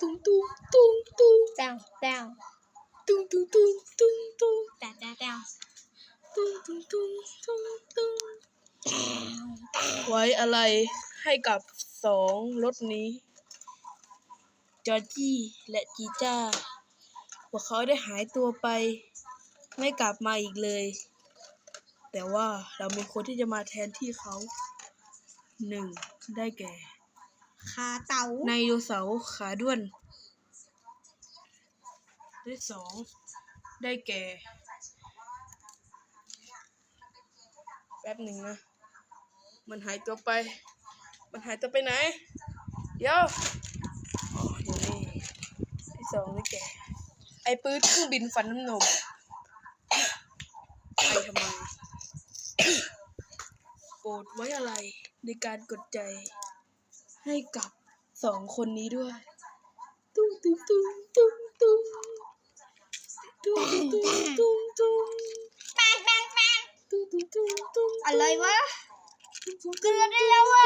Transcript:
ตุ้งตุ้งตุ้งตุ้งแต้วแต้วตุ้งตุ้งตุ้งตุ้งตุ้งแต้วแต้วแต้วตุ้งตุ้งตุ้งตุ้งตุ้งไว้อะไรให้กับสองรถนี้ จอร์จี้และจีจ้าพวกเขาได้หายตัวไป ไม่กลับมาอีกเลย แต่ว่าเรามีคนที่จะมาแทนที่เขาหนึ่งได้แก่ คาเต่าไดโนเสาร์ขาด้วนได้สองได้แก่ แป๊บหนึ่งนะ มันหายตัวไป มันหายตัวไปไหน เดี๋ยวอ๋ออยู่นี่ที่สองได้แก่ ไอ้ปืนเครื่องบินฟันน้ำนมไปทำไมโปรดไว้อะไรในการกดใจ ให้กับสองคนนี้ด้วย ตุ้งตุ้งตุ้งตุ้งตุ้งตุ้งตุ้งตุ้งตุ้งแปงแปงแปงตุ้งตุ้งตุ้งตุ้งอะไรวะเกลือได้แล้วอะ